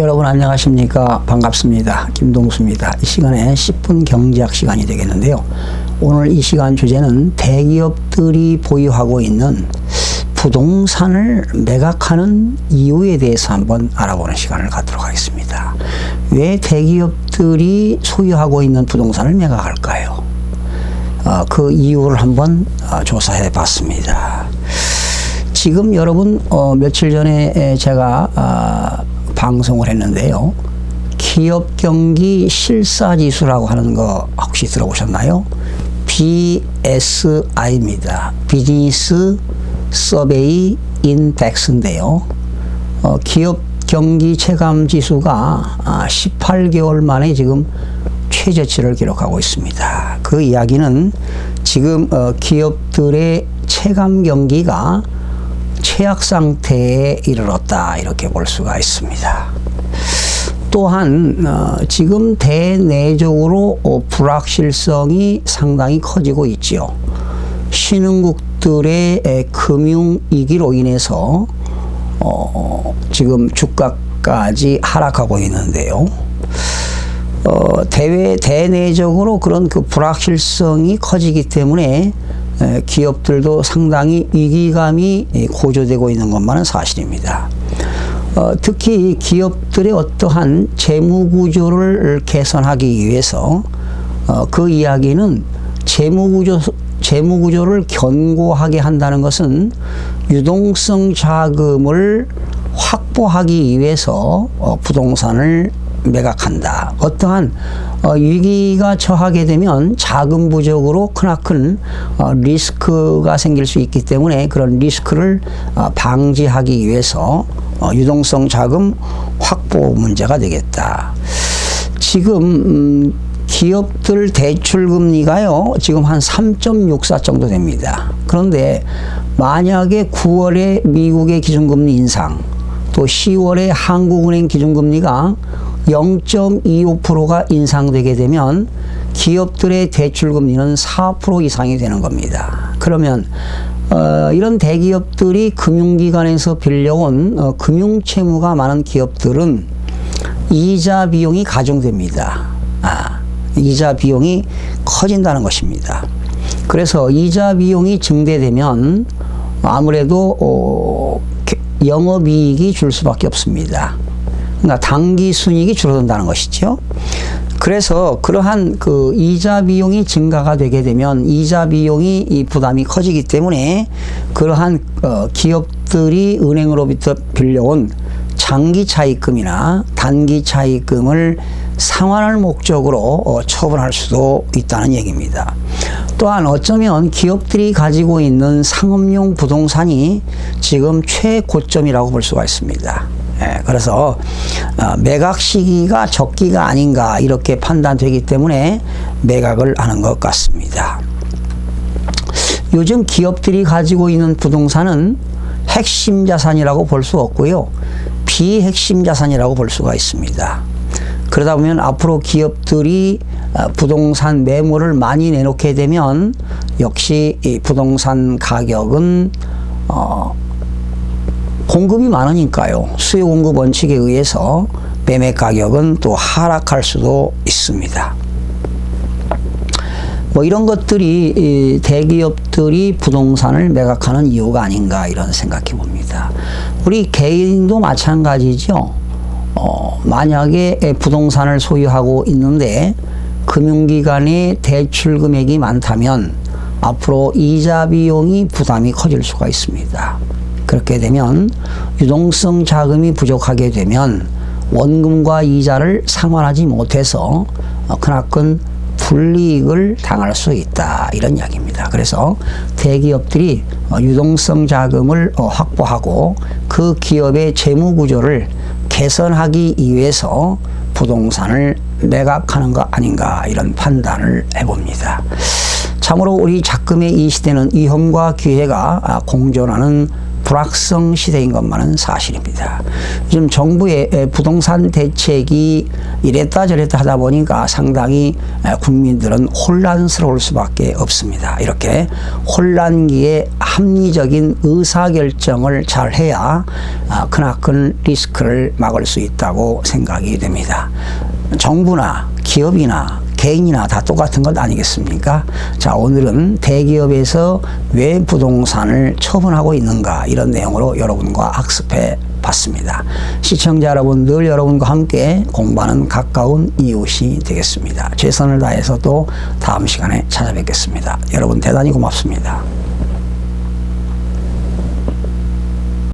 여러분 안녕하십니까? 반갑습니다. 김동수입니다. 이 시간에 10분 경제학 시간이 되겠는데요. 오늘 이 시간 주제는 대기업들이 보유하고 있는 부동산을 매각하는 이유에 대해서 한번 알아보는 시간을 갖도록 하겠습니다. 왜 대기업들이 소유하고 있는 부동산을 매각할까요? 어, 그 이유를 한번 어, 조사해 봤습니다. 지금 여러분 어, 며칠 전에 제가 아, 방송을 했는데요. 기업 경기 실사 지수라고 하는 거 혹시 들어보셨나요? BSI입니다. 비즈니스 서베이 인덱스인데요. 어, 기업 경기 체감 지수가 아, 18개월 만에 지금 최저치를 기록하고 있습니다. 그 이야기는 지금 어, 기업들의 체감 경기가 최악 상태에 이르렀다 이렇게 볼 수가 있습니다. 또한 어, 지금 대내적으로 어, 불확실성이 상당히 커지고 있지요. 신흥국들의 에, 금융 위기로 인해서 어, 지금 주가까지 하락하고 있는데요. 어, 대외 대내적으로 그런 그 불확실성이 커지기 때문에 기업들도 상당히 위기감이 고조되고 있는 것만은 사실입니다. 어, 특히 기업들의 어떠한 재무 구조를 개선하기 위해서 어, 그 이야기는 재무 구조 재무 구조를 견고하게 한다는 것은 유동성 자금을 확보하기 위해서 어, 부동산을 매각한다. 어떠한 어, 위기가 처하게 되면 자금 부족으로 크나큰 어, 리스크가 생길 수 있기 때문에 그런 리스크를 어, 방지하기 위해서 어, 유동성 자금 확보 문제가 되겠다. 지금 음, 기업들 대출 금리가요 지금 한 3.64 정도 됩니다. 그런데 만약에 9월에 미국의 기준금리 인상 또 10월에 한국은행 기준금리가 0.25%가 인상되게 되면 기업들의 대출 금리는 4% 이상이 되는 겁니다. 그러면 어, 이런 대기업들이 금융기관에서 빌려온 어, 금융채무가 많은 기업들은 이자 비용이 가중됩니다. 아, 이자 비용이 커진다는 것입니다. 그래서 이자 비용이 증대되면 아무래도 어, 영업이익이 줄 수밖에 없습니다. 그러니까 단기 순이익이 줄어든다는 것이죠. 그래서 그러한 그 이자 비용이 증가가 되게 되면 이자 비용이 이 부담이 커지기 때문에 그러한 어 기업들이 은행으로부터 빌려온 장기 차입금이나 단기 차입금을 상환할 목적으로 어 처분할 수도 있다는 얘기입니다. 또한 어쩌면 기업들이 가지고 있는 상업용 부동산이 지금 최고점이라고 볼 수가 있습니다. 예, 그래서 어, 매각 시기가 적기가 아닌가 이렇게 판단되기 때문에 매각을 하는 것 같습니다. 요즘 기업들이 가지고 있는 부동산은 핵심 자산이라고 볼 수 없고요. 비핵심 자산이라고 볼 수가 있습니다. 그러다 보면 앞으로 기업들이 어, 부동산 매물을 많이 내놓게 되면 역시 이 부동산 가격은 어 공급이 많으니까요. 수요 공급 원칙에 의해서 매매 가격은 또 하락할 수도 있습니다. 뭐 이런 것들이 대기업들이 부동산을 매각하는 이유가 아닌가 이런 생각해 봅니다. 우리 개인도 마찬가지죠. 어, 만약에 부동산을 소유하고 있는데 금융기관의 대출 금액이 많다면 앞으로 이자 비용이 부담이 커질 수가 있습니다. 그렇게 되면 유동성 자금이 부족하게 되면 원금과 이자를 상환하지 못해서 어, 크나큰 불이익을 당할 수 있다 이런 이야기입니다. 그래서 대기업들이 어, 유동성 자금을 어, 확보하고 그 기업의 재무 구조를 개선하기 위해서 부동산을 매각하는 거 아닌가 이런 판단을 해봅니다. 참으로 우리 작금의 이 시대는 위험과 기회가 아, 공존하는 불확성 시대인 것만은 사실입니다. 지금 정부의 에, 부동산 대책이 이랬다 저랬다 하다 보니까 상당히 에, 국민들은 혼란스러울 수밖에 없습니다. 이렇게 혼란기에 합리적인 의사결정을 잘 해야 아, 크나큰 리스크를 막을 수 있다고 생각이 됩니다. 정부나 기업이나 개인이나 다 똑같은 것 아니겠습니까? 자, 오늘은 대기업에서 왜 부동산을 처분하고 있는가 이런 내용으로 여러분과 학습해 봤습니다. 시청자 여러분 늘 여러분과 함께 공부하는 가까운 이웃이 되겠습니다. 최선을 다해서 또 다음 시간에 찾아뵙겠습니다. 여러분 대단히 고맙습니다.